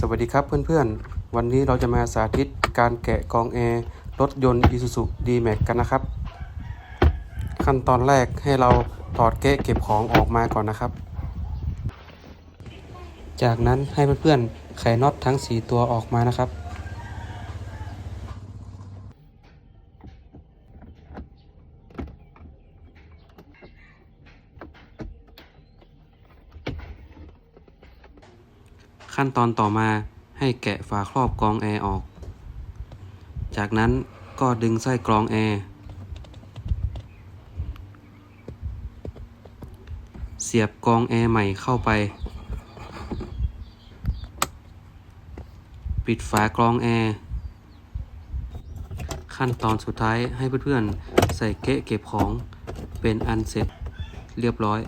สวัสดีครับเพื่อนๆ วันนี้เราจะมาสาธิตการแกะกองแอร์รถยนต์ Isuzu D-Max กันนะครับ ขั้นตอนแรกให้เราถอดเกะเก็บของออกมาก่อนนะครับ จากนั้นให้เพื่อนๆไขน็อตทั้ง 4 ตัวออกมานะครับ ขั้นตอนต่อมาให้แกะฝาครอบกรองแอร์ออก จากนั้นก็ดึงไส้กรองแอร์เสียบกรองแอร์ใหม่เข้าไป ปิดฝากรองแอร์ขั้นตอนสุดท้ายให้เพื่อนๆ ใส่เกะเก็บของเป็นอันเสร็จเรียบร้อย